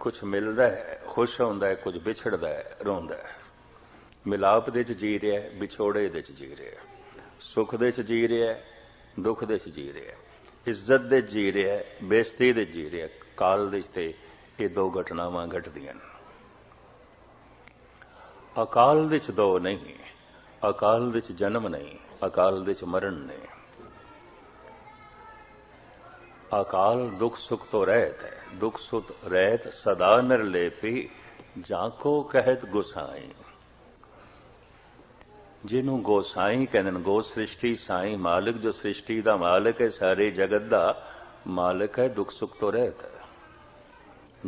ਕੁਝ ਮਿਲਦਾ ਹੈ ਖੁਸ਼ ਹੁੰਦਾ ਹੈ ਕੁਝ ਵਿਛੜਦਾ ਹੈ ਰੋਂਦਾ ਹੈ ਮਿਲਾਪ ਦੇ ਚ ਜੀ ਰਿਹਾ ਹੈ ਵਿਛੋੜੇ ਦੇ ਚ ਜੀ ਰਿਹਾ ਹੈ ਸੁਖ ਦੇ ਚ ਜੀ ਰਿਹਾ ਹੈ ਦੁੱਖ ਦੇ ਚ ਜੀ ਰਿਹਾ ਹੈ ਇੱਜ਼ਤ ਦੇ ਜੀ ਰਿਹਾ ਹੈ ਬੇਇੱਜ਼ਤੀ ਦੇ ਜੀ ਰਿਹਾ ਹੈ ਕਾਲ ਦੇ ਤੇ ਇਹ ਦੋ ਘਟਨਾਵਾਂ ਘਟਦੀਆਂ ਨੇ ਅਕਾਲ ਵਿੱਚ ਦੋ ਨਹੀਂ ਅਕਾਲ ਵਿੱਚ ਜਨਮ ਨਹੀਂ ਅਕਾਲ ਦੇ ਵਿੱਚ ਮਰਨ ਨਹੀਂ ਅਕਾਲ ਦੁਖ ਸੁਖ ਤੋਂ ਰਹਿਤ ਹੈ। ਦੁਖ ਸੁਖ ਰਹਿਤ ਸਦਾ ਨਿਰਲੇਪੀ, ਜਾਂ ਕੋ ਕਹਿਤ ਗੁਸਾਈ। ਜਿਹਨੂੰ ਗੋਸਾਈ ਕਹਿੰਦੇ ਨੇ, ਗੋ ਸ੍ਰਿਸ਼ਟੀ ਸਾਈ ਮਾਲਕ, ਜੋ ਸ੍ਰਿਸ਼ਟੀ ਦਾ ਮਾਲਕ ਹੈ, ਸਾਰੇ ਜਗਤ ਦਾ ਮਾਲਕ ਹੈ, ਦੁਖ ਸੁਖ ਤੋਂ ਰਹਿਤ ਹੈ।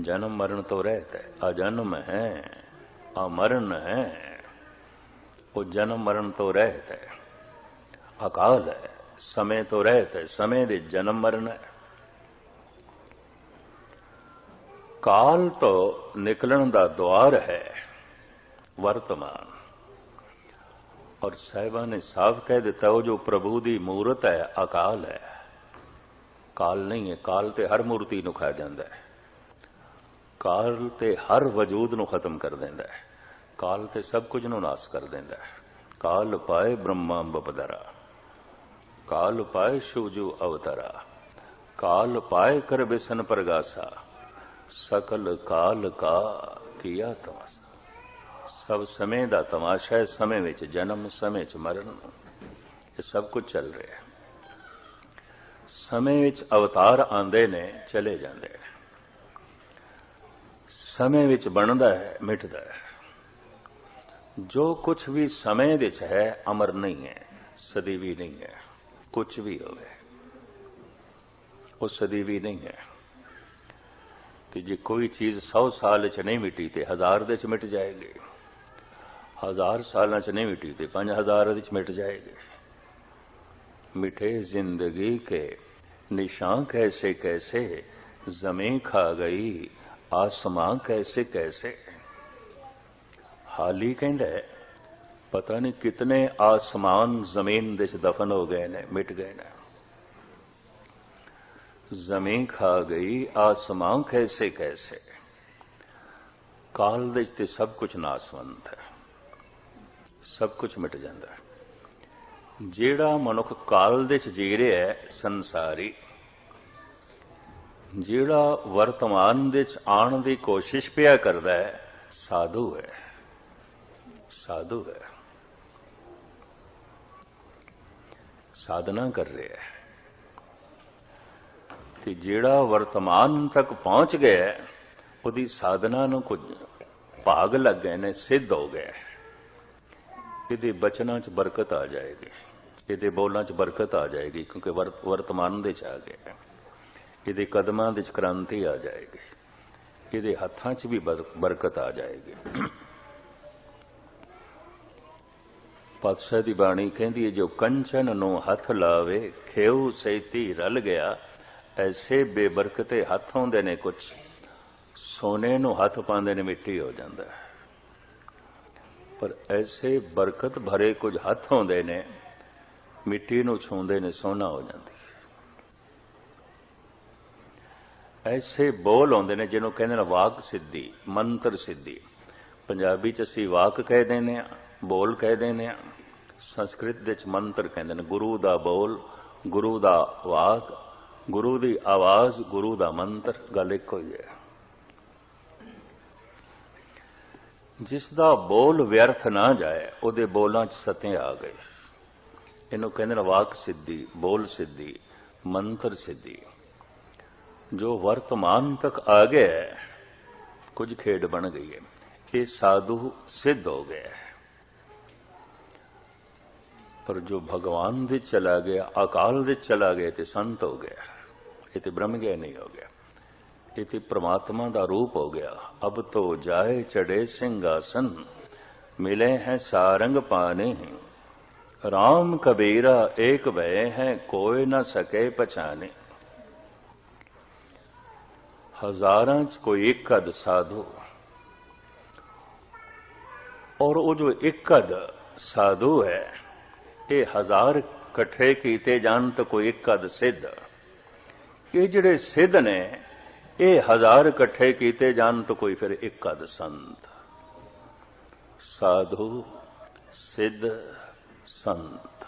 ਜਨਮ ਮਰਨ ਤੋਂ ਰਹਿਤ ਹੈ। ਅਜਨਮ ਹੈ, ਅਮਰਨ ਹੈ, ਉਹ ਜਨਮ ਮਰਨ ਤੋਂ ਰਹਿਤ ਹੈ। ਅਕਾਲ ਹੈ, ਸਮੇਂ ਤੋਂ ਰਹਿਤ ਹੈ। ਸਮੇਂ ਦੇ ਜਨਮ ਮਰਨ ਹੈ। ਕਾਲ ਤੋਂ ਨਿਕਲਣ ਦਾ ਦਵਾਰ ਹੈ ਵਰਤਮਾਨ। ਔਰ ਸਾਹਿਬਾਂ ਨੇ ਸਾਫ਼ ਕਹਿ ਦਿੱਤਾ, ਉਹ ਜੋ ਪ੍ਰਭੂ ਦੀ ਮੂਰਤ ਹੈ, ਅਕਾਲ ਹੈ। ਕਾਲ ਨਹੀਂ ਹੈ, ਕਾਲ ਤੇ ਹਰ ਮੂਰਤੀ ਨੂੰ ਖਾ ਜਾਂਦਾ ਹੈ। ਕਾਲ ਤੇ ਹਰ ਵਜੂਦ ਨੂੰ ਖਤਮ ਕਰ ਦਿੰਦਾ ਹੈ। ਕਾਲ ਤੇ ਸਭ ਕੁਝ ਨੂੰ ਨਾਸ ਕਰ ਦਿੰਦਾ ਹੈ। ਕਾਲ ਪਾਏ ਬ੍ਰਹਮਾ ਬਪਦਰਾ ਕਾਲ ਪਾਏ ਸ਼ੂਜੂ ਅਵਤਰਾ। ਕਾਲ ਪਾਏ ਕਰ ਬਿਸਨ ਪਰਗਾਸਾ। ਸਕਲ ਕਾਲ ਕਾ ਕੀਆ ਤਮਾਸਾ। ਸਭ ਸਮੇਂ ਦਾ ਤਮਾਸ਼ਾ ਹੈ, ਸਮੇਂ ਵਿੱਚ ਜਨਮ, ਸਮੇਂ 'ਚ ਮਰਨ। ਇਹ ਸਭ ਕੁਝ ਚੱਲ ਰਿਹਾ ਹੈ। ਸਮੇਂ ਵਿੱਚ ਅਵਤਾਰ ਆਉਂਦੇ ਨੇ, ਚਲੇ ਜਾਂਦੇ ਨੇ। ਸਮੇਂ ਵਿੱਚ ਬਣਦਾ ਹੈ, ਮਿਟਦਾ ਹੈ। ਜੋ ਕੁਝ ਵੀ ਸਮੇਂ ਵਿੱਚ ਹੈ, ਅਮਰ ਨਹੀਂ ਹੈ, ਸਦੀਵੀ ਨਹੀਂ ਹੈ। ਕੁਝ ਵੀ ਹੋਵੇ, ਉਹ ਸਦੀਵੀ ਨਹੀਂ ਹੈ। ਕਿ ਜੇ ਕੋਈ ਚੀਜ਼ 100 ਸਾਲ 'ਚ ਨਹੀਂ ਮਿਟੀ ਤੇ ਹਜ਼ਾਰ ਦੇ 'ਚ ਮਿਟ ਜਾਏਗੀ। ਹਜ਼ਾਰ ਸਾਲਾਂ 'ਚ ਨਹੀਂ ਮਿਟੀ ਤੇ 5000 ਦੇ 'ਚ ਮਿਟ ਜਾਏਗੀ। ਮਿਠੇ ਜ਼ਿੰਦਗੀ ਕੇ ਨਿਸ਼ਾਂ ਕੈਸੇ ਕੈਸੇ ਜ਼ਮੀਂ ਖਾ ਗਈ ਆਸਮਾਂ ਕੈਸੇ ਕੈਸੇ। ਹਾਲੀ ਕਹਿੰਦਾ ਪਤਾ ਨਹੀਂ ਕਿਤਨੇ ਆਸਮਾਨ ਜ਼ਮੀਨ ਦੇ ਚ ਦਫਨ ਹੋ ਗਏ ਨੇ, ਮਿਟ ਗਏ ਨੇ। ਜ਼ਮੀਨ ਖਾ ਗਈ, ਆਸਮਾਨ ਕੈਸੇ ਕੈਸੇ? ਕਾਲ ਦੇ ਤੇ ਸਭ ਕੁਝ ਨਾਸਵੰਤ ਹੈ। ਸਭ ਕੁਝ ਮਿਟ ਜਾਂਦਾ ਹੈ। ਜਿਹੜਾ ਮਨੁੱਖ ਕਾਲ ਦੇ ਚ ਜੀ ਰਿਹਾ ਹੈ, ਸੰਸਾਰੀ, ਜਿਹੜਾ ਵਰਤਮਾਨ ਦੇ ਚ ਆਉਣ ਦੀ ਕੋਸ਼ਿਸ਼ ਪਿਆ ਕਰਦਾ ਹੈ, ਸਾਧੂ ਹੈ। ਸਾਧੂ ਹੈ। ਸਾਧਨਾ ਕਰ ਰਿਹਾ ਹੈ। ਤੇ ਜਿਹੜਾ ਵਰਤਮਾਨ ਤੱਕ ਪਹੁੰਚ ਗਿਆ, ਉਹਦੀ ਸਾਧਨਾ ਨੂੰ ਕੁਝ ਭਾਗ ਲੱਗ ਗਏ ਨੇ, ਸਿੱਧ ਹੋ ਗਿਆ ਇਹਦੇ ਬਚਨਾਂ 'ਚ ਬਰਕਤ ਆ ਜਾਏਗੀ। ਇਹਦੇ ਬੋਲਾਂ 'ਚ ਬਰਕਤ ਆ ਜਾਏਗੀ, ਕਿਉਂਕਿ ਵਰਤਮਾਨ ਦੇ 'ਚ ਆ ਗਿਆ। ਇਹਦੇ ਕਦਮਾਂ ਦੇ 'ਚ ਕ੍ਰਾਂਤੀ ਆ ਜਾਏਗੀ। ਇਹਦੇ ਹੱਥਾਂ 'ਚ ਵੀ ਬਰਕਤ ਆ ਜਾਏਗੀ। ਪਾਤਸ਼ਾਹ ਦੀ ਬਾਣੀ ਕਹਿੰਦੀ ਹੈ, ਜੋ ਕੰਚਨ ਨੂੰ ਹੱਥ ਲਾਵੇ, ਖੇਉ ਸੈਤੀ ਰਲ ਗਿਆ ਐਸੇ ਬੇਬਰਕਤੇ ਹੱਥ ਆਉਂਦੇ ਨੇ ਕੁਝ ਸੋਨੇ ਨੂੰ ਹੱਥ ਪਾਉਂਦੇ ਨੇ, ਮਿੱਟੀ ਹੋ ਜਾਂਦਾ ਪਰ ਐਸੇ ਬਰਕਤ ਭਰੇ ਕੁਝ ਹੱਥ ਆਉਂਦੇ ਨੇ, ਮਿੱਟੀ ਨੂੰ ਛੂੰਦੇ ਨੇ, ਸੋਨਾ ਹੋ ਜਾਂਦੀ ਐਸੇ ਬੋਲ ਆਉਂਦੇ ਨੇ, ਜਿਹਨੂੰ ਕਹਿੰਦੇ ਨੇ ਵਾਕ ਸਿੱਧੀ, ਮੰਤਰ ਸਿੱਧੀ। ਪੰਜਾਬੀ ਚ ਅਸੀਂ ਵਾਕ ਕਹਿ ਦਿੰਦੇ ਆ ਬੋਲ ਕਹਿ ਦਿੰਦੇ ਆ ਸੰਸਕ੍ਰਿਤ ਵਿੱਚ ਮੰਤਰ ਕਹਿੰਦੇ ਨੇ, ਗੁਰੂ ਦਾ ਬੋਲ, ਗੁਰੂ ਦਾ ਵਾਕ ਗੁਰੂ ਦੀ ਆਵਾਜ਼, ਗੁਰੂ ਦਾ ਮੰਤਰ, ਗੱਲ ਇੱਕੋ ਹੀ ਹੈ। ਜਿਸ ਦਾ ਬੋਲ ਵਿਅਰਥ ਨਾ ਜਾਏ, ਉਹਦੇ ਬੋਲਾਂ 'ਚ ਸਤੇ ਆ ਗਏ। ਇਹਨੂੰ ਕਹਿੰਦੇ ਨੇ ਵਾਕ ਸਿੱਧੀ, ਬੋਲ ਸਿੱਧੀ, ਮੰਤਰ ਸਿੱਧੀ। ਜੋ ਵਰਤਮਾਨ ਤੱਕ ਆ ਗਿਆ, ਕੁਝ ਖੇਡ ਬਣ ਗਈ ਹੈ। ਇਹ ਸਾਧੂ ਸਿੱਧ ਹੋ ਗਿਆ ਪਰ ਜੋ ਭਗਵਾਨ ਦੇ ਚਲਾ ਗਿਆ, ਅਕਾਲ ਦੇ ਚਲਾ ਗਿਆ ਤੇ ਸੰਤ ਹੋ ਗਿਆ। ਇਹ ਤੇ ਬ੍ਰਹਮ ਗਿਆਨ ਨਹੀਂ ਹੋ ਗਿਆ। ਇਹ ਤੇ ਪ੍ਰਮਾਤਮਾ ਦਾ ਰੂਪ ਹੋ ਗਿਆ। ਅਬ ਤੋ ਜਾਏ ਚੜੇ ਸਿੰਘਾਸਨ, ਮਿਲੇ ਹੈ ਸਾਰੰਗ ਪਾਨੇ। ਰਾਮ ਕਬੀਰਾ ਏਕ ਭੈ ਹੈ ਕੋਈ ਨਾ ਸਕੇ ਪਛਾਨੇ। ਹਜ਼ਾਰਾਂ ਚ ਕੋਈ ਇੱਕ ਅਦ ਸਾਧੂ। ਔਰ ਉਹ ਜੋ ਇੱਕ ਅਦ ਸਾਧੂ ਹੈ ਇਹ ਹਜ਼ਾਰ ਇਕੱਠੇ ਕੀਤੇ ਜਾਣ ਤਾਂ ਕੋਈ ਇੱਕ ਅਦ ਸਿੱਧ। ਇਹ ਜਿਹੜੇ ਸਿੱਧ ਨੇ, ਇਹ ਹਜ਼ਾਰ ਇਕੱਠੇ ਕੀਤੇ ਜਾਣ ਤਾਂ ਕੋਈ ਫਿਰ ਇੱਕ ਅਦ ਸੰਤ। ਸਾਧੂ, ਸਿੱਧ, ਸੰਤ।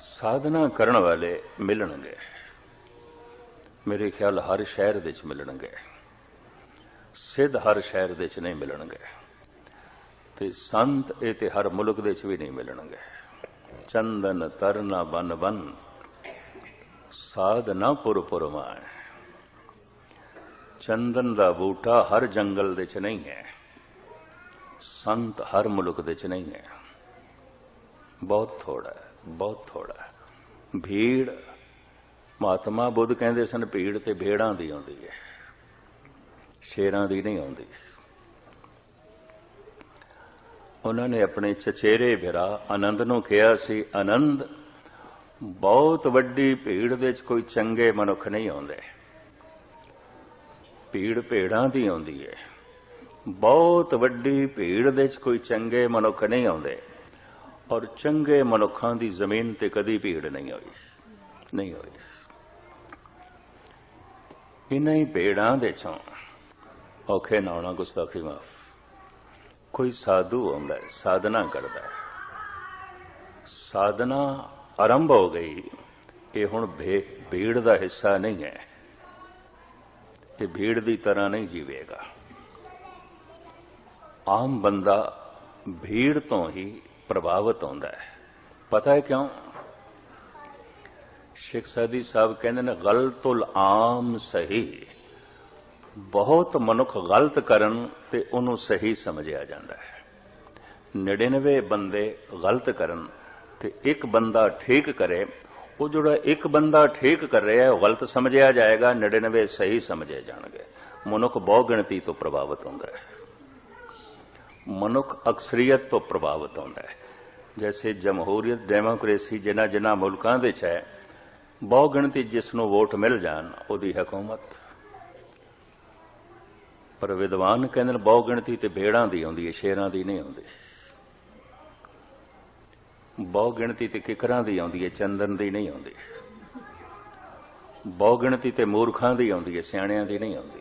ਸਾਧਨਾ ਕਰਨ ਵਾਲੇ ਮਿਲਣਗੇ। ਮੇਰੇ ਖਿਆਲ ਹਰ ਸ਼ਹਿਰ ਦੇ ਵਿੱਚ ਮਿਲਣਗੇ। ਸਿੱਧ ਹਰ ਸ਼ਹਿਰ ਦੇ ਵਿੱਚ ਨਹੀਂ ਮਿਲਣਗੇ। ਤੇ ਸੰਤ ਇਹ ਤੇ ਹਰ ਮੁਲਕ ਦੇ ਵਿੱਚ ਵੀ ਨਹੀਂ ਮਿਲਣਗੇ। ਚੰਦਨ ਤਰਨਾ ਬਨ ਬਨ ਸਾਧਨਾ ਪੁਰ ਪੁਰ ਮਾਏ ਚੰਦਨ ਦਾ ਬੂਟਾ ਹਰ ਜੰਗਲ ਦੇ ਚ ਨਹੀਂ ਹੈ, ਸੰਤ ਹਰ ਮੁਲਕ ਦੇ ਵਿੱਚ ਨਹੀਂ ਹੈ। ਬਹੁਤ ਥੋੜਾ ਹੈ, ਬਹੁਤ ਥੋੜਾ ਹੈ। ਭੀੜ, ਮਹਾਤਮਾ ਬੁੱਧ ਕਹਿੰਦੇ ਸਨ ਭੀੜ ਤੇ ਭੇੜਾਂ ਦੀ ਆਉਂਦੀ ਹੈ, ਸ਼ੇਰਾਂ ਦੀ ਨਹੀਂ ਆਉਂਦੀ। ਉਹਨਾਂ ਨੇ ਆਪਣੇ ਚਚੇਰੇ ਭਰਾ ਆਨੰਦ ਨੂੰ ਕਿਹਾ ਸੀ, ਆਨੰਦ, ਬਹੁਤ ਵੱਡੀ ਭੀੜ ਦੇ ਵਿੱਚ ਕੋਈ ਚੰਗੇ ਮਨੁੱਖ ਨਹੀਂ ਆਉਂਦੇ। ਭੀੜ ਭੇੜਾਂ ਦੀ ਆਉਂਦੀ ਹੈ ਬਹੁਤ ਵੱਡੀ ਭੀੜ ਦੇ ਵਿੱਚ ਕੋਈ ਚੰਗੇ ਮਨੁੱਖ ਨਹੀਂ ਆਉਂਦੇ। ਔਰ ਚੰਗੇ ਮਨੁੱਖਾਂ ਦੀ ਜ਼ਮੀਨ ਤੇ ਕਦੀ ਭੀੜ ਨਹੀਂ ਹੋਈ। ਨਹੀਂ ਹੋਈ। ਇਨਾਂ ਹੀ ਭੇੜਾਂ ਦੇ ਚੋਂ ਔਖੇ ਨਾ ਹੋਣਾ, ਗੁਸਤਾਖੀ ਮਾਫ। ਕੋਈ ਸਾਧੂ ਆਉਂਦਾ ਹੈ, ਸਾਧਨਾ ਕਰਦਾ ਹੈ। ਸਾਧਨਾ ਆਰੰਭ ਹੋ ਗਈ, ਇਹ ਹੁਣ ਭੀੜ ਦਾ ਹਿੱਸਾ ਨਹੀਂ ਹੈ। ਇਹ ਭੀੜ ਦੀ ਤਰ੍ਹਾਂ ਨਹੀਂ ਜੀਵੇਗਾ। ਆਮ ਬੰਦਾ ਭੀੜ ਤੋਂ ਹੀ ਪ੍ਰਭਾਵਿਤ ਹੁੰਦਾ ਹੈ। ਪਤਾ ਹੈ ਕਿਉਂ? ਸ਼ੇਖ ਸਾਦੀ ਸਾਹਿਬ ਕਹਿੰਦੇ ਨੇ ਗਲਤੁਲ ਆਮ ਸਹੀ। ਬਹੁਤ ਮਨੁੱਖ ਗਲਤ ਕਰਨ ਤੇ ਉਹਨੂੰ ਸਹੀ ਸਮਝਿਆ ਜਾਂਦਾ ਹੈ। 99 ਬੰਦੇ ਗਲਤ ਕਰਨ ਤੇ ਇੱਕ ਬੰਦਾ ਠੀਕ ਕਰੇ, ਉਹ ਜਿਹੜਾ ਇੱਕ ਬੰਦਾ ਠੀਕ ਕਰ ਰਿਹਾ ਹੈ, ਉਹ ਗਲਤ ਸਮਝਿਆ ਜਾਏਗਾ 99 ਸਹੀ ਸਮਝੇ ਜਾਣਗੇ। ਮਨੁੱਖ ਬਹੁ ਗਿਣਤੀ ਤੋਂ ਪ੍ਰਭਾਵਿਤ ਹੁੰਦਾ ਹੈ। ਮਨੁੱਖ ਅਕਸਰੀਅਤ ਤੋਂ ਪ੍ਰਭਾਵਿਤ ਹੁੰਦਾ ਹੈ। ਜੈਸੇ ਜਮਹੂਰੀਅਤ ਡੈਮੋਕ੍ਰੇਸੀ ਜਿਨ੍ਹਾਂ ਜਿਨ੍ਹਾਂ ਮੁਲਕਾਂ ਦੇ ਚ ਹੈ ਬਹੁ ਗਿਣਤੀ ਜਿਸ ਨੂੰ ਵੋਟ ਮਿਲ ਜਾਣ, ਉਹਦੀ ਹਕੂਮਤ। ਪਰ ਵਿਦਵਾਨ ਕਹਿੰਦੇ ਨੇ ਬਹੁ ਗਿਣਤੀ ਤੇ ਭੇੜਾਂ ਦੀ ਆਉਂਦੀ ਹੈ, ਸ਼ੇਰਾਂ ਦੀ ਨਹੀਂ ਆਉਂਦੀ। ਬਹੁ ਗਿਣਤੀ ਤੇ ਕਿਕਰਾਂ ਦੀ ਆਉਂਦੀ ਹੈ, ਚੰਦਨ ਦੀ ਨਹੀਂ ਆਉਂਦੀ। ਬਹੁ ਗਿਣਤੀ ਤੇ ਮੂਰਖਾਂ ਦੀ ਆਉਂਦੀ ਹੈ, ਸਿਆਣਿਆਂ ਦੀ ਨਹੀਂ ਆਉਂਦੀ।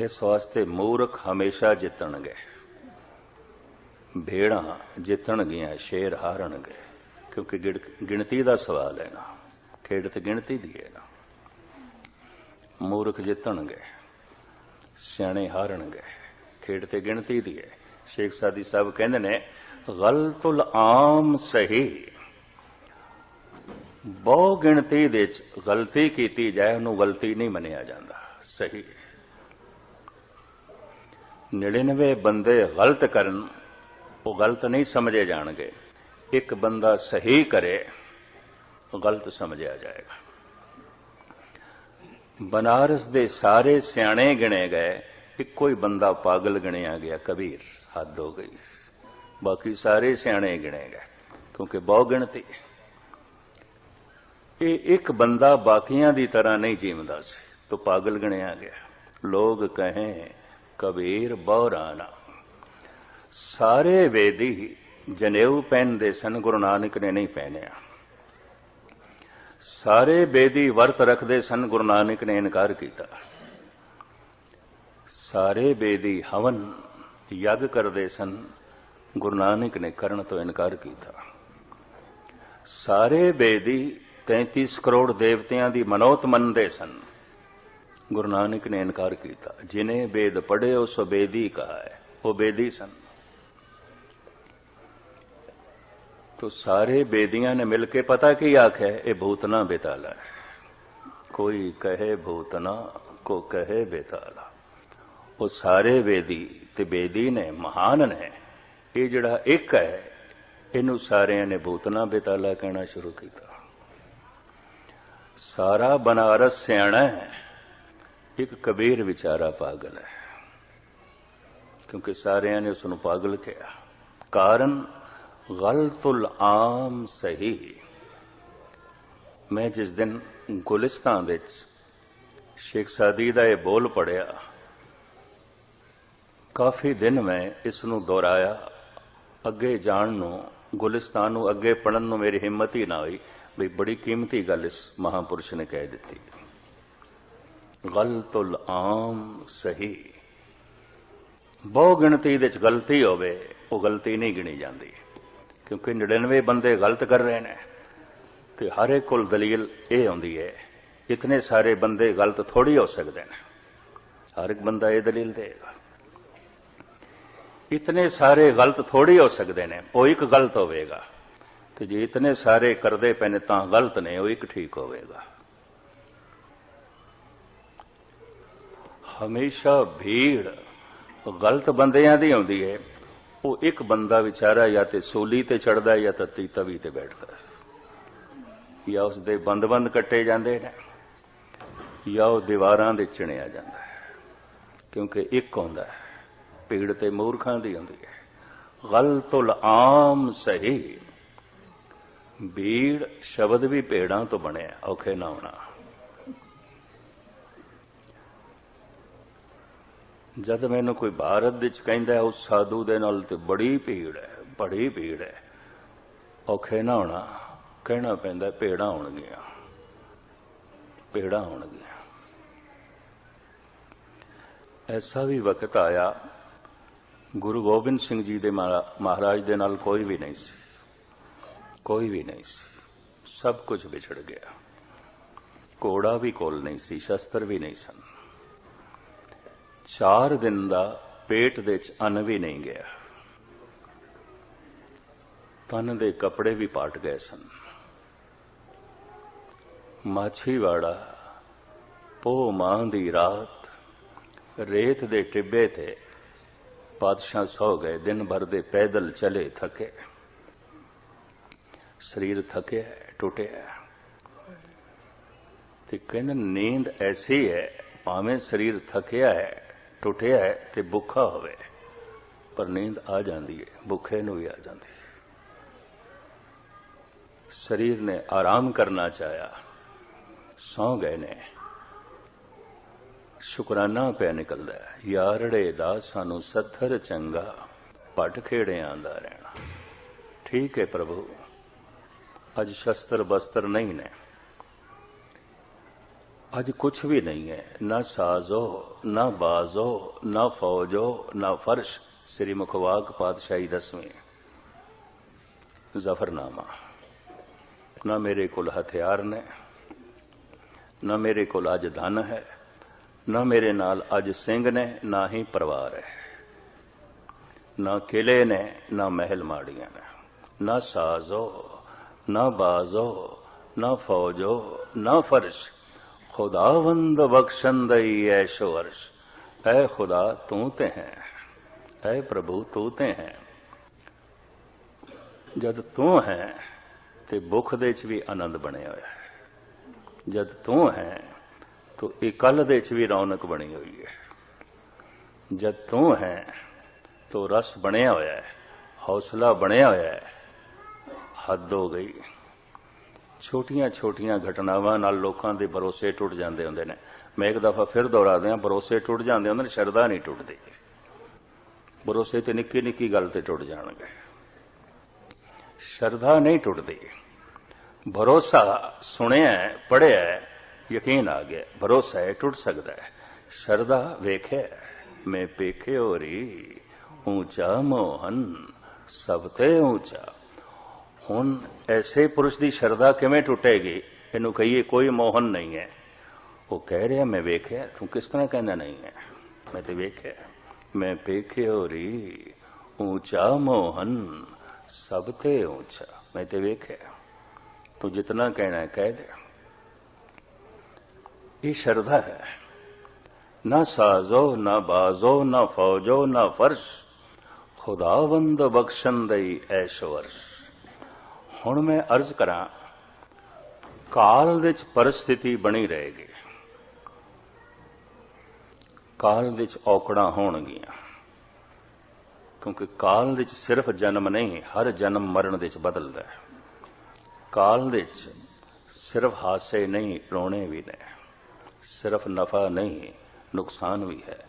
ਇਸ ਵਾਸਤੇ ਮੂਰਖ ਹਮੇਸ਼ਾ ਜਿੱਤਣਗੇ। ਭੇੜਾਂ ਜਿੱਤਣਗੀਆਂ, ਸ਼ੇਰ ਹਾਰਨਗੇ। ਕਿਉਂਕਿ ਗਿਣਤੀ ਦਾ ਸਵਾਲ ਹੈ ਨਾ। ਖੇਡ ਤੇ ਗਿਣਤੀ ਦੀ ਹੈ ਨਾ। ਮੂਰਖ ਜਿੱਤਣਗੇ, ਸਿਆਣੇ ਹਾਰਨਗੇ, ਖੇਡ ਤੇ ਗਿਣਤੀ ਦੀ ਹੈ। ਸ਼ੇਖ ਸਾਦੀ ਸਾਹਿਬ ਕਹਿੰਦੇ ਨੇ, ਗਲਤੁਲ ਆਮ ਸਹੀ। ਬਹੁ ਗਿਣਤੀ ਦੇ ਵਿੱਚ ਗਲਤੀ ਕੀਤੀ ਜਾਏ, ਉਹਨੂੰ ਗਲਤੀ ਨਹੀਂ ਮੰਨਿਆ ਜਾਂਦਾ। ਸਹੀ। 99 ਬੰਦੇ ਗਲਤ ਕਰਨ, ਉਹ ਗਲਤ ਨਹੀਂ ਸਮਝੇ ਜਾਣਗੇ। ਇੱਕ ਬੰਦਾ ਸਹੀ ਕਰੇ ਗਲਤ ਸਮਝਿਆ ਜਾਏਗਾ। ਬਨਾਰਸ ਦੇ ਸਾਰੇ ਸਿਆਣੇ ਗਿਣੇ ਗਏ, ਇੱਕੋ ਹੀ ਬੰਦਾ ਪਾਗਲ ਗਿਣਿਆ ਗਿਆ, ਕਬੀਰ, ਹੱਦ ਹੋ ਗਈ। ਬਾਕੀ ਸਾਰੇ ਸਿਆਣੇ ਗਿਣੇ ਗਏ, ਕਿਉਂਕਿ ਬਹੁ ਗਿਣਤੀ। ਇਹ ਇੱਕ ਬੰਦਾ ਬਾਕੀਆਂ ਦੀ ਤਰ੍ਹਾਂ ਨਹੀਂ ਜੀਵਦਾ ਸੀ, ਤੋ ਪਾਗਲ ਗਿਣਿਆ ਗਿਆ। ਲੋਗ ਕਹੇ, ਕਬੀਰ ਬੌਰਾਨਾ ਸਾਰੇ ਵੇਦੀ ਜਨੇਊ ਪਹਿਨਦੇ ਸਨ, ਗੁਰੂ ਨਾਨਕ ਨੇ ਨਹੀਂ ਪਹਿਨਿਆ। ਸਾਰੇ ਬੇਦੀ ਵਰਤ ਰੱਖਦੇ ਸਨ, ਗੁਰੂ ਨਾਨਕ ਨੇ ਇਨਕਾਰ ਕੀਤਾ। ਸਾਰੇ ਬੇਦੀ ਹਵਨ ਯੱਗ ਕਰਦੇ ਸਨ, ਗੁਰੂ ਨਾਨਕ ਨੇ ਕਰਨ ਤੋਂ ਇਨਕਾਰ ਕੀਤਾ। ਸਾਰੇ ਬੇਦੀ 33 ਕਰੋੜ ਦੇਵਤਿਆਂ ਦੀ ਮਨੋਤ ਮੰਨਦੇ ਸਨ। ਗੁਰੂ ਨਾਨਕ ਨੇ ਇਨਕਾਰ ਕੀਤਾ। ਜਿਨੇ ਬੇਦ ਪੜ੍ਹੇ, ਉਸ ਬੇਦੀ ਕਹਾ ਹੈ। ਉਹ ਬੇਦੀ ਸਨ। तो सारे बेदियां ने मिलके पता की आख है ये भूतना बेताला है कोई कहे भूतना को कहे बेताला ਉਹ ਸਾਰੇ ਵੇਦੀ ਤੇ ਬੇਦੀ ਨੇ ਮਹਾਨ ਨੇ ਇਹ ਜਿਹੜਾ ਇੱਕ ਹੈ ਇਹਨੂੰ ਸਾਰਿਆਂ ਨੇ ਭੂਤਨਾ ਬੇਤਾਲਾ ਕਹਿਣਾ ਸ਼ੁਰੂ ਕੀਤਾ ਸਾਰਾ ਬਨਾਰਸ ਸਿਆਣਾ ਹੈ ਇੱਕ ਕਬੀਰ ਵਿਚਾਰਾ ਪਾਗਲ ਹੈ ਕਿਉਂਕਿ ਸਾਰਿਆਂ ਨੇ ਉਸ ਨੂੰ ਪਾਗਲ ਕਿਹਾ ਕਾਰਨ ਗਲਤੁਲ ਆਮ ਸਹੀ ਮੈਂ ਜਿਸ ਦਿਨ ਗੁਲਿਸਤਾਨ ਵਿੱਚ ਸ਼ੇਖ ਸਾਦੀ ਦਾ ਇਹ ਬੋਲ ਪੜਿਆ ਕਾਫੀ ਦਿਨ ਮੈਂ ਇਸ ਨੂੰ ਦੁਹਰਾਇਆ ਅੱਗੇ ਜਾਣ ਨੂੰ ਗੁਲਿਸਤਾਨ ਨੂੰ ਅੱਗੇ ਪੜਨ ਨੂੰ ਮੇਰੀ ਹਿੰਮਤ ਹੀ ਨਾ ਹੋਈ ਵੀ ਬੜੀ ਕੀਮਤੀ ਗੱਲ ਇਸ ਮਹਾਪੁਰਸ਼ ਨੇ ਕਹਿ ਦਿੱਤੀ ਗਲਤੁਲ ਆਮ ਸਹੀ ਬਹੁ ਗਿਣਤੀ ਦੇ ਚ ਗਲਤੀ ਹੋਵੇ ਉਹ ਗਲਤੀ ਨਹੀਂ ਗਿਣੀ ਜਾਂਦੀ ਕਿਉਂਕਿ 99 ਬੰਦੇ ਗਲਤ ਕਰ ਰਹੇ ਨੇ। ਤੇ ਹਰ ਇੱਕ ਕੋਲ ਦਲੀਲ ਇਹ ਆਉਂਦੀ ਹੈ, ਇਤਨੇ ਸਾਰੇ ਬੰਦੇ ਗਲਤ ਥੋੜੀ ਹੋ ਸਕਦੇ ਨੇ। ਹਰ ਇੱਕ ਬੰਦਾ ਇਹ ਦਲੀਲ ਦੇਗਾ। ਇਤਨੇ ਸਾਰੇ ਗਲਤ ਥੋੜੀ ਹੋ ਸਕਦੇ ਨੇ, ਉਹ ਇੱਕ ਗਲਤ ਹੋਵੇਗਾ। ਤੇ ਜੇ ਇਤਨੇ ਸਾਰੇ ਕਰਦੇ ਪਏ ਨੇ ਤਾਂ ਗਲਤ ਨੇ, ਉਹ ਇੱਕ ਠੀਕ ਹੋਵੇਗਾ। ਹਮੇਸ਼ਾ ਭੀੜ ਗਲਤ ਬੰਦਿਆਂ ਦੀ ਆਉਂਦੀ ਹੈ। ਉਹ ਇੱਕ ਬੰਦਾ ਵਿਚਾਰਾ ਜਾਂ ਤੇ ਸੋਲੀ ਤੇ ਚੜਦਾ ਜਾਂ ਤਤੀ ਤਵੀ ਤੇ ਬੈਠਦਾ। ਜਾਂ ਉਸ ਦੇ ਬੰਦ-ਬੰਦ ਕੱਟੇ ਜਾਂਦੇ ਨੇ, ਜਾਂ ਉਹ ਦੀਵਾਰਾਂ ਦੇ ਚਿਣਿਆ ਜਾਂਦਾ ਹੈ। ਕਿਉਂਕਿ ਇੱਕ ਹੁੰਦਾ ਹੈ, ਭੀੜ ਤੇ ਮੂਰਖਾਂ ਦੀ ਹੁੰਦੀ ਹੈ। ਗਲਤੁਲ ਆਮ ਸਹੀ ਭੀੜ ਸ਼ਬਦ ਵੀ ਭੇੜਾਂ ਤੋਂ ਬਣਿਆ, ਔਖੇ ਨਾ ਹੋਣਾ। ਜਦ ਮੈਨੂੰ ਕੋਈ ਭਾਰਤ ਵਿੱਚ ਕਹਿੰਦਾ ਉਸ ਸਾਧੂ ਦੇ ਨਾਲ ਤੇ ਬੜੀ ਭੀੜ ਹੈ, ਬੜੀ ਭੀੜ ਹੈ। ਔਖੇ ਨਾ ਹੋਣਾ, ਕਹਿਣਾ ਪੈਂਦਾ, ਭੇੜਾਂ ਹੋਣਗੀਆਂ। ਭੇੜਾਂ ਹੋਣਗੀਆਂ। ਐਸਾ ਵੀ ਵਕਤ ਆਇਆ, ਗੁਰੂ ਗੋਬਿੰਦ ਸਿੰਘ ਜੀ ਦੇ ਮਹਾਰਾਜ ਦੇ ਨਾਲ ਕੋਈ ਵੀ ਨਹੀਂ ਸੀ। ਕੋਈ ਵੀ ਨਹੀਂ ਸੀ। ਸਭ ਕੁਝ ਵਿਛੜ ਗਿਆ। ਕੋੜਾ ਵੀ ਕੋਲ ਨਹੀਂ ਸੀ, ਸ਼ਸਤਰ ਵੀ ਨਹੀਂ ਸਨ। ਚਾਰ ਦਿਨ ਦਾ ਪੇਟ ਦੇ ਚ ਅੰਨ ਵੀ ਨਹੀਂ ਗਿਆ। ਤਨ ਦੇ ਕੱਪੜੇ ਵੀ ਪਾਟ ਗਏ ਸਨ। ਮਾਛੀਵਾੜਾ ਪੋ ਮਾਂ ਦੀ ਰਾਤ, ਰੇਤ ਦੇ ਟਿੱਬੇ ਤੇ ਪਾਤਸ਼ਾਹ ਸੌ ਗਏ। ਦਿਨ ਭਰ ਦੇ ਪੈਦਲ ਚਲੇ ਥਕੇ। ਸਰੀਰ ਥਕਿਆ, ਟੁੱਟਿਆ। ਤੇ ਕਹਿੰਦੇ, ਨੀਂਦ ਐਸੀ ਹੈ, ਭਾਵੇਂ ਸਰੀਰ ਥਕਿਆ ਹੈ ਟੁੱਟਿਆ ਹੈ ਤੇ ਭੁੱਖਾ ਹੋਵੇ, ਪਰ ਨੀਂਦ ਆ ਜਾਂਦੀ ਹੈ, ਭੁੱਖੇ ਨੂੰ ਵੀ ਆ ਜਾਂਦੀ ਹੈ। ਸਰੀਰ ਨੇ ਆਰਾਮ ਕਰਨਾ ਚਾਹਿਆ, ਸੌ ਗਏ ਨੇ। ਸ਼ੁਕਰਾਨਾ ਪੈ ਨਿਕਲਦਾ ਯਾਰੜੇ ਦਾ ਸਾਨੂੰ ਸੱਥਰ ਚੰਗਾ, ਪਟ ਖੇੜੇ ਆਂਦਾ ਰਹਿਣਾ। ਠੀਕ ਹੈ ਪ੍ਰਭੂ, ਅੱਜ ਸ਼ਸਤਰ ਬਸਤਰ ਨਹੀਂ ਨੇ। ਅੱਜ ਕੁਝ ਵੀ ਨਹੀਂ ਹੈ। ਨਾ ਸਾਜ਼ੋ, ਨਾ ਬਾਜ਼ੋ, ਨਾ ਫੌਜੋ, ਨਾ ਫਰਸ਼। ਸ੍ਰੀ ਮੁਖਵਾਕ ਪਾਤਸ਼ਾਹੀ ਦਸਵੇਂ। ਜ਼ਫਰਨਾਮਾ। ਨਾ ਮੇਰੇ ਕੋਲ ਹਥਿਆਰ ਨੇ, ਨਾ ਮੇਰੇ ਕੋਲ ਅੱਜ ਧਨ ਹੈ, ਨਾ ਮੇਰੇ ਨਾਲ ਅੱਜ ਸਿੰਘ ਨੇ, ਨਾ ਹੀ ਪਰਿਵਾਰ ਹੈ। ਨਾ ਕਿਲੇ ਨੇ, ਨਾ ਮਹਿਲ ਮਾੜੀਆਂ ਨੇ। ਨਾ ਸਾਜ਼ੋ, ਨਾ ਬਾਜ਼ੋ, ਨਾ ਫੌਜੋ, ਨਾ ਫਰਸ਼। ਖੁਦਾਵੰਦ ਬਖਸ਼ੰਦਈ ਐਸ਼ੋ ਅਰਸ਼ ਐ ਖੁਦਾ ਤੂੰ ਤੇ ਹੈ। ਐ ਪ੍ਰਭੂ ਤੂੰ ਤੇ ਹੈ। ਜਦ ਤੂੰ ਹੈ, ਤੇ ਭੁੱਖ ਦੇ ਚ ਵੀ ਆਨੰਦ ਬਣਿਆ ਹੋਇਆ ਹੈ। ਜਦ ਤੂੰ ਹੈ, ਤੋ ਇਕੱਲ ਦੇ ਚ ਵੀ ਰੌਣਕ ਬਣੀ ਹੋਈ ਹੈ। ਜਦ ਤੂੰ ਹੈ, ਤੋ ਰਸ ਬਣਿਆ ਹੋਇਆ ਹੈ। ਹੌਸਲਾ ਬਣਿਆ ਹੋਇਆ ਹੈ। ਹੱਦ ਹੋ ਗਈ। ਛੋਟੀਆਂ ਛੋਟੀਆਂ ਘਟਨਾਵਾਂ ਨਾਲ ਲੋਕਾਂ ਦੇ ਭਰੋਸੇ ਟੁੱਟ ਜਾਂਦੇ ਹੁੰਦੇ ਨੇ ਮੈਂ ਇੱਕ ਦਫਾ ਫਿਰ ਦੁਹਰਾ ਦਿਆਂ ਭਰੋਸੇ ਟੁੱਟ ਜਾਂਦੇ ਹੁੰਦੇ ਨੇ ਸ਼ਰਧਾ ਨਹੀਂ ਟੁੱਟਦੀ ਭਰੋਸੇ ਤੇ ਨਿੱਕੀ ਨਿੱਕੀ ਗੱਲ ਤੇ ਟੁੱਟ ਜਾਣਗੇ ਸ਼ਰਧਾ ਨਹੀਂ ਟੁੱਟਦੀ ਭਰੋਸਾ ਸੁਣਿਆ ਪੜਿਆ ਯਕੀਨ ਆ ਗਿਆ ਭਰੋਸਾ ਹੈ ਟੁੱਟ ਸਕਦਾ ਹੈ ਸ਼ਰਧਾ ਵੇਖਿਆ ਮੈਂ ਪੇਖੇ ਹੋਰੀ ਉੱਚਾ ਮੋਹਨ ਸਭ ਤੇ ਉੱਚਾ ਹੁਣ ਐਸੇ ਪੁਰਸ਼ ਦੀ ਸ਼ਰਧਾ ਕਿਵੇਂ ਟੁੱਟੇਗੀ? ਇਹਨੂੰ ਕਹੀਏ ਕੋਈ ਮੋਹਨ ਨਹੀਂ ਹੈ। ਉਹ ਕਹਿ ਰਿਹਾ, ਮੈਂ ਵੇਖਿਆ, ਤੂੰ ਕਿਸ ਤਰ੍ਹਾਂ ਕਹਿੰਦਾ ਨਹੀਂ ਹੈ? ਮੈਂ ਤੇ ਵੇਖਿਆ, ਮੈਂ ਵੇਖਿਓ ਰੀ ਉੱਚਾ ਮੋਹਨ, ਸਭ ਤੇ ਉੱਚਾ ਮੈਂ ਤੇ ਵੇਖਿਆ। ਤੂੰ ਜਿਤਨਾ ਕਹਿਣਾ ਹੈ, ਕਹਿ ਦੇ। ਇਹ ਸ਼ਰਧਾ ਹੈ। ਨਾ ਸਾਜ਼ੋ, ਨਾ ਬਾਜ਼ੋ, ਨਾ ਫੌਜੋ, ਨਾ ਫਰਸ਼। ਖੁਦਾਵੰਦ ਬਖਸ਼ੰਦਈ ਐਸ਼ਵਰਸ਼ ਹੁਣ ਮੈਂ ਅਰਜ਼ ਕਰਾਂ, ਕਾਲ ਵਿੱਚ ਪਰਸਥਿਤੀ ਬਣੀ ਰਹੇਗੀ। ਕਾਲ ਵਿੱਚ ਔਕੜਾਂ ਹੋਣਗੀਆਂ। ਕਿਉਂਕਿ ਕਾਲ ਵਿੱਚ ਸਿਰਫ ਜਨਮ ਨਹੀਂ, ਹਰ ਜਨਮ ਮਰਨ ਵਿੱਚ ਬਦਲਦਾ ਹੈ। ਕਾਲ ਵਿੱਚ ਸਿਰਫ ਹਾਸੇ ਨਹੀਂ, ਰੋਣੇ ਵੀ ਨੇ। ਸਿਰਫ ਨਫਾ ਨਹੀਂ, ਨੁਕਸਾਨ ਵੀ ਹੈ।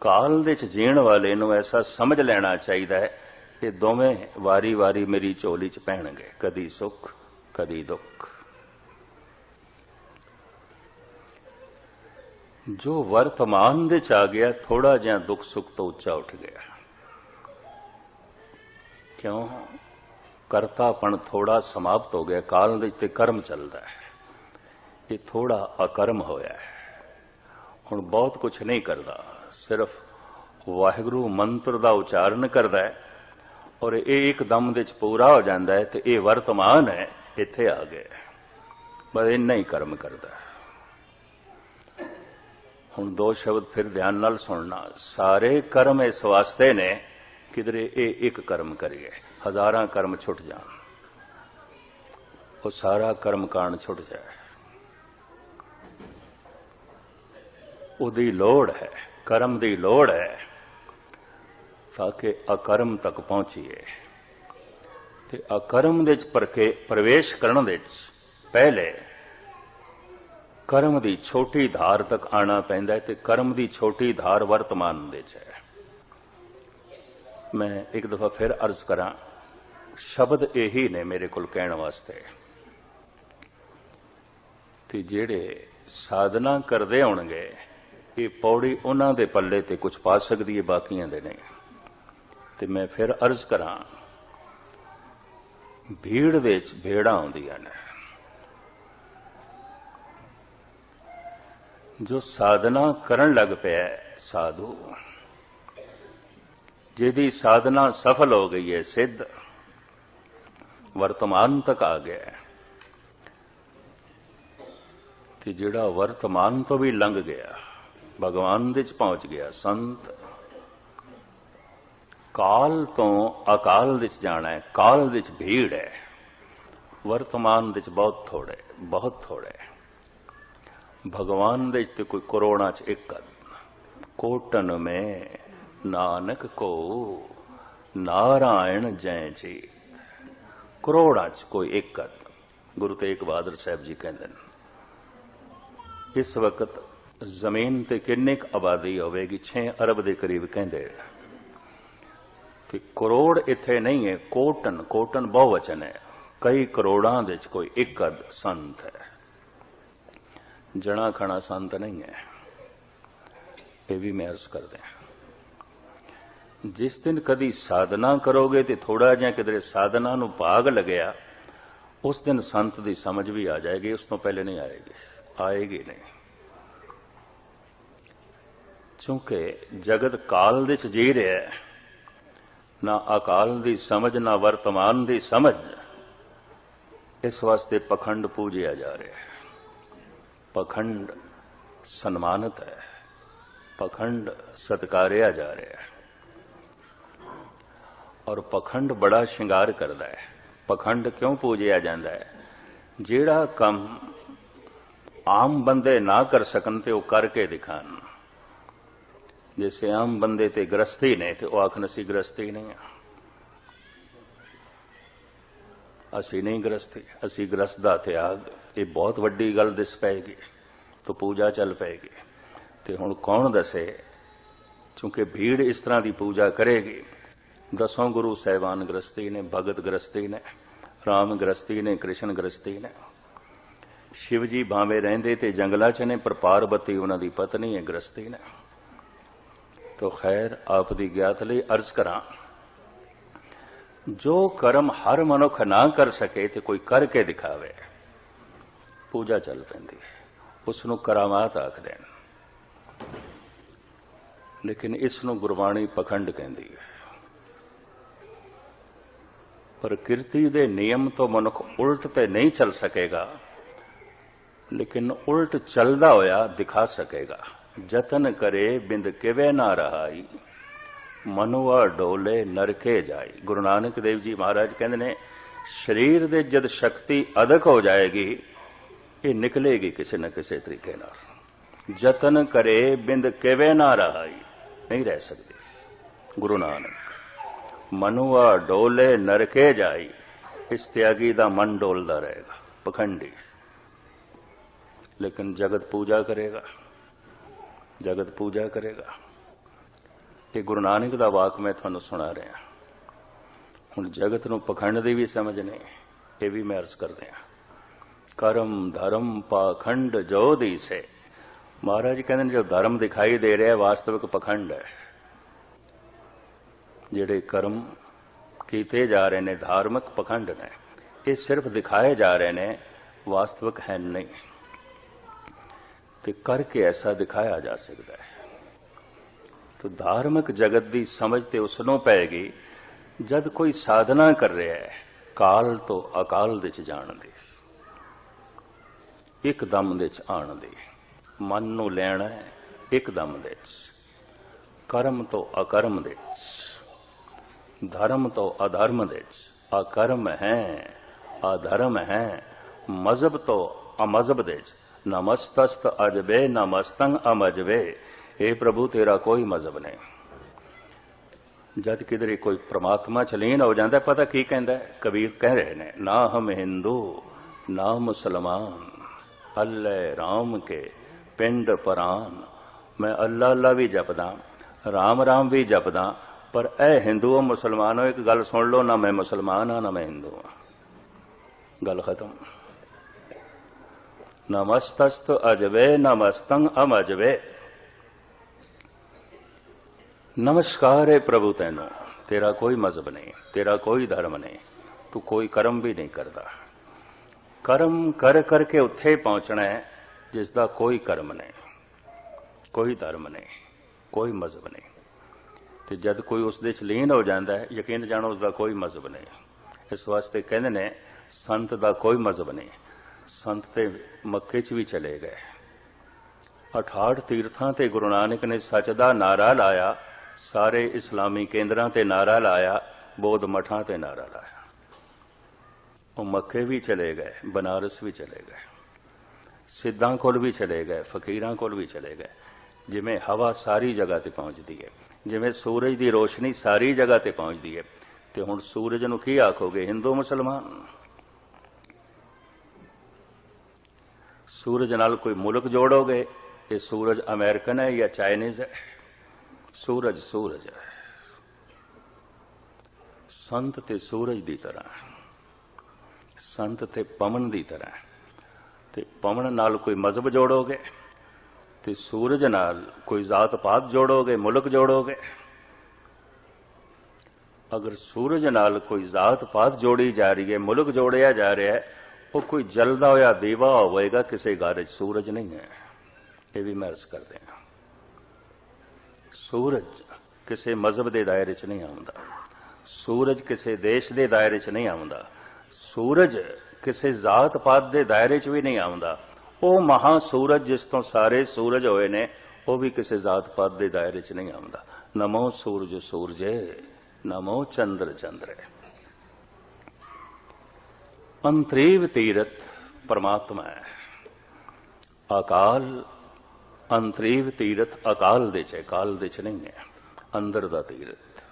ਕਾਲ ਵਿੱਚ ਜੀਣ ਵਾਲੇ ਨੂੰ ਐਸਾ ਸਮਝ ਲੈਣਾ ਚਾਹੀਦਾ ਹੈ ਇਹ ਦੋਵੇਂ ਵਾਰੀ-ਵਾਰੀ ਮੇਰੀ ਝੋਲੀ 'ਚ ਪੈਣਗੇ, ਕਦੀ ਸੁੱਖ, ਕਦੀ ਦੁੱਖ। ਜੋ ਵਰਤਮਾਨ ਦੇ ਚ ਆ ਗਿਆ, ਥੋੜਾ ਜਿਹਾ ਦੁੱਖ ਸੁੱਖ ਤੋਂ ਉੱਚਾ ਉੱਠ ਗਿਆ। ਕਿਉਂ? ਕਰਤਾਪਣ ਥੋੜਾ ਸਮਾਪਤ ਹੋ ਗਿਆ, ਕਾਲ ਦੇ ਤੇ ਕਰਮ ਚੱਲਦਾ ਹੈ। ਇਹ ਥੋੜਾ ਅਕਰਮ ਹੋਇਆ ਹੈ। ਹੁਣ ਬਹੁਤ ਕੁਝ ਨਹੀਂ ਕਰਦਾ, ਸਿਰਫ ਵਾਹਿਗੁਰੂ ਮੰਤਰ ਦਾ ਉਚਾਰਨ ਕਰਦਾ ਹੈ। ਔਰ ਇਹ ਇੱਕ ਦਮ ਦੇ ਚ ਪੂਰਾ ਹੋ ਜਾਂਦਾ ਹੈ ਤੇ ਇਹ ਵਰਤਮਾਨ ਹੈ, ਇੱਥੇ ਆ ਗਿਆ ਬਸ ਇੰਨਾ ਹੀ ਕਰਮ ਕਰਦਾ ਹੁਣ ਦੋ ਸ਼ਬਦ ਫਿਰ ਧਿਆਨ ਨਾਲ ਸੁਣਨਾ, ਸਾਰੇ ਕਰਮ ਇਸ ਵਾਸਤੇ ਨੇ, ਕਿਧਰੇ ਇਹ ਇੱਕ ਕਰਮ ਕਰੀਏ, ਹਜ਼ਾਰਾਂ ਕਰਮ ਛੁੱਟ ਜਾਣ। ਉਹ ਸਾਰਾ ਕਰਮ ਕਾਂਡ ਛੁੱਟ ਜਾਏ। ਉਹਦੀ ਲੋੜ ਹੈ, ਕਰਮ ਦੀ ਲੋੜ ਹੈ। ਤਾਂ ਕਿ ਅਕਰਮ ਤੱਕ ਪਹੁੰਚੀਏ। ਤੇ ਅਕਰਮ ਦੇ ਵਿੱਚ ਪਰਕੇ ਪ੍ਰਵੇਸ਼ ਕਰਨ ਦੇ ਵਿੱਚ ਪਹਿਲੇ ਕਰਮ ਦੀ ਛੋਟੀ ਧਾਰ ਤੱਕ ਆਣਾ ਪੈਂਦਾ ਹੈ ਤੇ ਕਰਮ ਦੀ ਛੋਟੀ ਧਾਰ ਵਰਤਮਾਨ ਦੇ ਚ ਹੈ। ਮੈਂ ਇੱਕ ਦਫਾ ਫਿਰ ਅਰਜ਼ ਕਰਾਂ, ਸ਼ਬਦ ਇਹੀ ਨੇ ਮੇਰੇ ਕੋਲ ਕਹਿਣ ਵਾਸਤੇ ਤੇ ਜਿਹੜੇ ਸਾਧਨਾ ਕਰਦੇ ਹੋਣਗੇ ਇਹ ਪੌੜੀ ਉਹਨਾਂ ਦੇ ਪੱਲੇ ਤੇ ਕੁਝ ਪਾ ਸਕਦੀ ਹੈ, ਬਾਕੀਆਂ ਦੇ ਨਹੀਂ। ਤੇ ਮੈਂ ਫਿਰ ਅਰਜ਼ ਕਰਾਂ, ਭੀੜ ਵਿੱਚ ਭੇੜਾਂ ਆਉਂਦੀਆਂ ਨੇ। ਜੋ ਸਾਧਨਾ ਕਰਨ ਲੱਗ ਪਿਆ ਸਾਧੂ, ਜਿਹਦੀ ਸਾਧਨਾ ਸਫਲ ਹੋ ਗਈ ਹੈ, ਸਿੱਧ, ਵਰਤਮਾਨ ਤੱਕ ਆ ਗਿਆ ਤੇ ਜਿਹੜਾ ਵਰਤਮਾਨ ਤੋਂ ਵੀ ਲੰਘ ਗਿਆ, ਭਗਵਾਨ ਦੇ ਚ ਪਹੁੰਚ ਗਿਆ, ਸੰਤ ਕਾਲ ਤੋਂ ਅਕਾਲ ਦੇ ਜਾਣਾ ਹੈ, ਕਾਲ ਦੇ ਚ ਭੀੜ ਹੈ। ਵਰਤਮਾਨ ਦੇ ਬਹੁਤ ਥੋੜੇ ਬਹੁਤ ਥੋੜੇ ਭਗਵਾਨ ਦੇ ਤੇ ਕੋਈ ਕਰੋੜਾਂ ਚ ਇੱਕ ਕੋਟਨ ਮੇ ਨਾਨਕ ਕੋ ਨਾਰਾਇਣ ਜੈ ਜੀ ਕਰੋੜਾਂ ਚ ਕੋਈ ਇੱਕ ਗੁਰੂ ਤੇਗ ਬਹਾਦਰ ਸਾਹਿਬ ਜੀ ਕਹਿੰਦੇ ਨੇ, ਇਸ ਵਕਤ ਜ਼ਮੀਨ ਤੇ ਕਿੰਨੀ ਕੁ ਆਬਾਦੀ ਹੋਵੇਗੀ? 6 ਅਰਬ ਦੇ ਕਰੀਬ ਕਹਿੰਦੇ ਕਿ ਕਰੋੜ ਇੱਥੇ ਨਹੀਂ ਹੈ, ਕੋਟਨ ਕੋਟਨ ਬਹੁਵਚਨ ਹੈ। ਕਈ ਕਰੋੜਾਂ ਦੇ ਚ ਕੋਈ ਇੱਕ ਅਦ ਸੰਤ ਹੈ। ਜਣਾ ਖਣਾ ਸੰਤ ਨਹੀਂ ਹੈ। ਇਹ ਵੀ ਮੈਂ ਅਰਜ਼ ਕਰਦੇ ਹਾਂ। ਜਿਸ ਦਿਨ ਕਦੀ ਸਾਧਨਾ ਕਰੋਗੇ ਤੇ ਥੋੜਾ ਜਿਹਾ ਕਿਧਰੇ ਸਾਧਨਾ ਨੂੰ ਭਾਗ ਲੱਗਿਆ, ਉਸ ਦਿਨ ਸੰਤ ਦੀ ਸਮਝ ਵੀ ਆ ਜਾਏਗੀ, ਉਸ ਤੋਂ ਪਹਿਲੇ ਨਹੀਂ ਆਏਗੀ। ਆਏਗੀ ਨਹੀਂ। ਕਿਉਂਕਿ ਜਗਤ ਕਾਲ ਦੇ ਚ ਜੀ ਰਿਹਾ ਹੈ। ਨਾ ਅਕਾਲ ਦੀ ਸਮਝ, ਨਾ ਵਰਤਮਾਨ ਦੀ ਸਮਝ। ਇਸ ਵਾਸਤੇ ਪਖੰਡ ਪੂਜਿਆ ਜਾ ਰਿਹਾ ਹੈ। ਪਖੰਡ ਸਨਮਾਨਿਤ ਹੈ। ਪਖੰਡ ਸਤਕਾਰਿਆ ਜਾ ਰਿਹਾ ਹੈ। ਔਰ ਪਖੰਡ ਬੜਾ ਸ਼ਿੰਗਾਰ ਕਰਦਾ ਹੈ। ਪਖੰਡ ਕਿਉਂ ਪੂਜਿਆ ਜਾਂਦਾ ਹੈ? ਜਿਹੜਾ ਕੰਮ ਆਮ ਬੰਦੇ ਨਾ ਕਰ ਸਕਣ ਤੇ ਉਹ ਕਰਕੇ ਦਿਖਾਣ। ਜਿਵੇਂ ਆਮ ਬੰਦੇ ਤੇ ਗ੍ਰਸਤੀ ਨੇ ਤੇ ਉਹ ਆਖਣ ਅਸੀਂ ਗ੍ਰਸਤੀ ਨਹੀਂ ਆ ਅਸੀਂ ਨਹੀਂ ਗ੍ਰਸਤੀ ਅਸੀਂ ਗ੍ਰਸਤ ਦਾ ਤਿਆਗ। ਇਹ ਬਹੁਤ ਵੱਡੀ ਗੱਲ ਦਿਸ ਪਏਗੀ, ਤਾਂ ਪੂਜਾ ਚੱਲ ਪਏਗੀ। ਤੇ ਹੁਣ ਕੌਣ ਦੱਸੇ? ਕਿਉਂਕਿ ਭੀੜ ਇਸ ਤਰ੍ਹਾਂ ਦੀ ਪੂਜਾ ਕਰੇਗੀ। ਦਸੋਂ ਗੁਰੂ ਸਹਿਬਾਨ ਗ੍ਰਸਤੀ ਨੇ, ਭਗਤ ਗ੍ਰਸਤੀ ਨੇ, ਰਾਮ ਗ੍ਰਸਤੀ ਨੇ, ਕ੍ਰਿਸ਼ਨ ਗ੍ਰਸਤੀ ਨੇ। ਸ਼ਿਵ ਜੀ ਭਾਵੇਂ ਰਹਿੰਦੇ ਤੇ ਜੰਗਲਾਂ 'ਚ ਨੇ, ਪਰ ਪਾਰਬਤੀ ਉਹਨਾਂ ਦੀ ਪਤਨੀ ਹੈ ਗ੍ਰਸਤੀ ਨੇ। ਤੋ ਖੈਰ, ਆਪ ਦੀ ਗਿਆਤ ਲਈ ਅਰਜ਼ ਕਰਾਂ। ਜੋ ਕਰਮ ਹਰ ਮਨੁੱਖ ਨਾ ਕਰ ਸਕੇ ਤੇ ਕੋਈ ਕਰਕੇ ਦਿਖਾਵੇ, ਪੂਜਾ ਚੱਲ ਪੈਂਦੀ ਉਸ ਨੂੰ ਕਰਾਮਾਤ ਆਖਦੇ ਨੇ ਲੇਕਿਨ ਇਸ ਨੂੰ ਗੁਰਬਾਣੀ ਪਖੰਡ ਕਹਿੰਦੀ ਹੈ। ਪ੍ਰਕਿਰਤੀ ਦੇ ਨਿਯਮ ਤੋਂ ਮਨੁੱਖ ਉਲਟ ਤੇ ਨਹੀਂ ਚੱਲ ਸਕੇਗਾ, ਲੇਕਿਨ ਉਲਟ ਚੱਲਦਾ ਹੋਇਆ ਦਿਖਾ ਸਕੇਗਾ। ਜਤਨ ਕਰੇ ਬਿੰਦ ਕਿਵੇਂ ਨਾ ਰਹਾਈ, ਮਨੁਆ ਡੋਲੇ ਨਰਕੇ ਜਾਈ। ਗੁਰੂ ਨਾਨਕ ਦੇਵ ਜੀ ਮਹਾਰਾਜ ਕਹਿੰਦੇ ਨੇ, ਸਰੀਰ ਦੇ ਜਦ ਸ਼ਕਤੀ ਅਧਕ ਹੋ ਜਾਏਗੀ, ਇਹ ਨਿਕਲੇਗੀ ਕਿਸੇ ਨਾ ਕਿਸੇ ਤਰੀਕੇ ਨਾਲ। ਯਤਨ ਕਰੇ ਬਿੰਦ ਕਿਵੇਂ ਨਾ ਰਹਾਈ, ਨਹੀਂ ਰਹਿ ਸਕਦੀ। ਗੁਰੂ ਨਾਨਕ, ਮਨੁਆ ਡੋਲੇ ਨਰਕੇ ਜਾਈ, ਇਸ ਤਿਆਗੀ ਦਾ ਮਨ ਡੋਲਦਾ ਰਹੇਗਾ, ਪਖੰਡੀ। ਲੇਕਿਨ ਜਗਤ ਪੂਜਾ ਕਰੇਗਾ। ਜਗਤ ਪੂਜਾ ਕਰੇਗਾ। ਇਹ ਗੁਰੂ ਨਾਨਕ ਦਾ ਵਾਕ ਮੈਂ ਤੁਹਾਨੂੰ ਸੁਣਾ ਰਿਹਾ। ਹੁਣ ਜਗਤ ਨੂੰ ਪਖੰਡ ਦੀ ਵੀ ਸਮਝ ਨਹੀਂ ਇਹ ਵੀ ਮੈਂ ਅਰਜ਼ ਕਰਦੇ ਹਾਂ। ਕਰਮ ਧਰਮ ਪਾਖੰਡ ਜੋ ਦੀਸੇ। ਮਹਾਰਾਜ ਕਹਿੰਦੇ ਨੇ, ਜੋ ਧਰਮ ਦਿਖਾਈ ਦੇ ਰਿਹਾ ਵਾਸਤਵਿਕ ਪਖੰਡ ਹੈ। ਜਿਹੜੇ ਕਰਮ ਕੀਤੇ ਜਾ ਰਹੇ ਨੇ, ਧਾਰਮਿਕ ਪਖੰਡ ਨੇ, ਇਹ ਸਿਰਫ ਦਿਖਾਏ ਜਾ ਰਹੇ ਨੇ, ਵਾਸਤਵਿਕ ਹੈ ਨਹੀਂ। ਤੇ ਕਰਕੇ ਐਸਾ ਦਿਖਾਇਆ ਜਾ ਸਕਦਾ ਹੈ। ਤੋ ਧਾਰਮਿਕ ਜਗਤ ਦੀ ਸਮਝ ਤੇ ਉਸ ਨੂੰ ਪੈਗੀ ਜਦ ਕੋਈ ਸਾਧਨਾ ਕਰ ਰਿਹਾ ਹੈ, ਕਾਲ ਤੋਂ ਅਕਾਲ ਦੇ ਚ ਜਾਣ ਦੀ। ਇੱਕਦਮ ਦੇ ਚ ਆਣ ਦੀ। ਮਨ ਨੂੰ ਲੈਣਾ ਹੈ ਇੱਕਦਮ ਦੇ ਚ। ਕਰਮ ਤੋਂ ਅਕਰਮ ਦੇ ਚ। ਧਰਮ ਤੋਂ ਅਧਰਮ ਦੇ ਚ। ਅਕਰਮ ਹੈ, ਅਧਰਮ ਹੈ, ਮਜ਼ਹਬ ਤੋਂ ਅਮਜ਼ਹਬ ਦੇ ਚ। ਨਮਸਤਸਤ ਅਜਬੇ ਨਮਸਤੰ ਅਮਜਵੇ ਇਹ ਪ੍ਰਭੂ ਤੇਰਾ ਕੋਈ ਮਜ਼ਹਬ ਨਹੀਂ ਜਦ ਕਿਧਰੇ ਕੋਈ ਪ੍ਰਮਾਤਮਾ ਚ ਲੀਨ ਹੋ ਜਾਂਦਾ ਪਤਾ ਕੀ ਕਹਿੰਦਾ ਕਬੀਰ ਕਹਿ ਰਹੇ ਨੇ ਨਾ ਹਮ ਹਿੰਦੂ ਨਾ ਮੁਸਲਮਾਨ ਅੱਲੇ ਰਾਮ ਕੇ ਪਿੰਡ ਪਰਾਨ ਮੈਂ ਅੱਲਾ ਅੱਲਾ ਵੀ ਜਪਦਾ ਰਾਮ ਰਾਮ ਵੀ ਜਪਦਾ ਪਰ ਇਹ ਹਿੰਦੂਓ ਮੁਸਲਮਾਨੋ ਇੱਕ ਗੱਲ ਸੁਣ ਲਓ ਨਾ ਮੈਂ ਮੁਸਲਮਾਨ ਹਾਂ ਨਾ ਮੈਂ ਹਿੰਦੂ ਹਾਂ ਗੱਲ ਖਤਮ ਨਮਸਤਸਤ ਅਜਵੇ ਅਮ ਅਮਜਵੇ ਨਮਸਕਾਰ ਹੈ ਪ੍ਰਭੂ ਤੈਨੂੰ ਤੇਰਾ ਕੋਈ ਮਜ਼ਹਬ ਨਹੀਂ ਤੇਰਾ ਕੋਈ ਧਰਮ ਨਹੀਂ ਤੂੰ ਕੋਈ ਕਰਮ ਵੀ ਨਹੀਂ ਕਰਦਾ ਕਰਮ ਕਰ ਕਰਕੇ ਉੱਥੇ ਪਹੁੰਚਣਾ ਹੈ ਜਿਸ ਦਾ ਕੋਈ ਕਰਮ ਨਹੀਂ ਕੋਈ ਧਰਮ ਨਹੀਂ ਕੋਈ ਮਜ਼ਹਬ ਨਹੀਂ ਤੇ ਜਦ ਕੋਈ ਉਸ ਦੇ ਚ ਹੋ ਜਾਂਦਾ ਹੈ ਯਕੀਨ ਜਾਣੋ ਉਸ ਦਾ ਕੋਈ ਮਜ਼ਹਬ ਨਹੀਂ ਇਸ ਵਾਸਤੇ ਕਹਿੰਦੇ ਨੇ ਸੰਤ ਦਾ ਕੋਈ ਮਜ਼ਹਬ ਨਹੀਂ ਸੰਤ ਤੇ ਮੱਕੇ 'ਚ ਵੀ ਚਲੇ ਗਏ। 68 ਤੀਰਥਾਂ ਤੇ ਗੁਰੂ ਨਾਨਕ ਨੇ ਸੱਚ ਦਾ ਨਾਰਾ ਲਾਇਆ, ਸਾਰੇ ਇਸਲਾਮੀ ਕੇਂਦਰਾਂ ਤੇ ਨਾਰਾ ਲਾਇਆ, ਬੋਧ ਮਠਾਂ ਤੇ ਨਾਰਾ ਲਾਇਆ। ਉਹ ਮੱਕੇ ਵੀ ਚਲੇ ਗਏ, ਬਨਾਰਸ ਵੀ ਚਲੇ ਗਏ। ਸਿੱਧਾਂ ਕੋਲ ਵੀ ਚਲੇ ਗਏ, ਫਕੀਰਾਂ ਕੋਲ ਵੀ ਚਲੇ ਗਏ। ਜਿਵੇਂ ਹਵਾ ਸਾਰੀ ਜਗ੍ਹਾ ਤੇ ਪਹੁੰਚਦੀ ਹੈ ਜਿਵੇਂ ਸੂਰਜ ਦੀ ਰੋਸ਼ਨੀ ਸਾਰੀ ਜਗ੍ਹਾ ਤੇ ਪਹੁੰਚਦੀ ਹੈ ਤੇ ਹੁਣ ਸੂਰਜ ਨੂੰ ਕੀ ਆਖੋਗੇ, ਹਿੰਦੂ ਮੁਸਲਮਾਨ? ਸੂਰਜ ਨਾਲ ਕੋਈ ਮੁਲਕ ਜੋੜੋਗੇ? ਇਹ ਸੂਰਜ ਅਮਰੀਕਨ ਹੈ ਜਾਂ ਚਾਈਨੀਜ਼ ਹੈ? ਸੂਰਜ ਸੂਰਜ ਹੈ। ਸੰਤ ਤੇ ਸੂਰਜ ਦੀ ਤਰ੍ਹਾਂ ਸੰਤ ਤੇ ਪਵਨ ਦੀ ਤਰ੍ਹਾਂ ਤੇ ਪਵਨ ਨਾਲ ਕੋਈ ਮਜ਼ਹਬ ਜੋੜੋਗੇ? ਤੇ ਸੂਰਜ ਨਾਲ ਕੋਈ ਜ਼ਾਤ ਪਾਤ ਜੋੜੋਗੇ? ਮੁਲਕ ਜੋੜੋਗੇ? ਅਗਰ ਸੂਰਜ ਨਾਲ ਕੋਈ ਜ਼ਾਤ ਪਾਤ ਜੋੜੀ ਜਾ ਰਹੀ ਹੈ, ਮੁਲਕ ਜੋੜਿਆ ਜਾ ਰਿਹਾ ਹੈ ਉਹ ਕੋਈ ਜਲਦਾ ਹੋਇਆ ਦੀਵਾ ਹੋਵੇਗਾ, ਕਿਸੇ ਘਰ 'ਚ ਸੂਰਜ ਨਹੀਂ ਹੈ। ਇਹ ਵੀ ਮੈਂ ਅਰਜ਼ ਕਰਦੇ ਹਾਂ। ਸੂਰਜ ਕਿਸੇ ਮਜ਼ਹਬ ਦੇ ਦਾਇਰੇ 'ਚ ਨਹੀਂ ਆਉਂਦਾ। ਸੂਰਜ ਕਿਸੇ ਦੇਸ਼ ਦੇ ਦਾਇਰੇ 'ਚ ਨਹੀਂ ਆਉਂਦਾ। ਸੂਰਜ ਕਿਸੇ ਜ਼ਾਤ ਪਾਤ ਦੇ ਦਾਇਰੇ 'ਚ ਵੀ ਨਹੀਂ ਆਉਂਦਾ। ਉਹ ਮਹਾ ਸੂਰਜ ਜਿਸ ਤੋਂ ਸਾਰੇ ਸੂਰਜ ਹੋਏ ਨੇ, ਉਹ ਵੀ ਕਿਸੇ ਜ਼ਾਤ ਪਾਤ ਦੇ ਦਾਇਰੇ 'ਚ ਨਹੀਂ ਆਉਂਦਾ। ਨਮੋ ਸੂਰਜ ਸੂਰਜੇ, ਨਮੋ ਚੰਦਰ ਚੰਦਰੇ। ਅੰਤਰੀਵ ਤੀਰਤ ਪਰਮਾਤਮਾ ਹੈ। ਅਕਾਲ, ਅੰਤਰੇਵ ਤੀਰਥ ਅਕਾਲ ਦੇ ਚ ਕਾਲ ਦੇ ਚ ਨਹੀਂ ਹੈ, ਅੰਦਰ ਦਾ ਤੀਰਥ।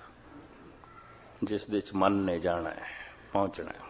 ਜਿਸ ਦੇ ਚ ਮਨ ਨੇ ਜਾਣਾ ਹੈ, ਪਹੁੰਚਣਾ ਹੈ।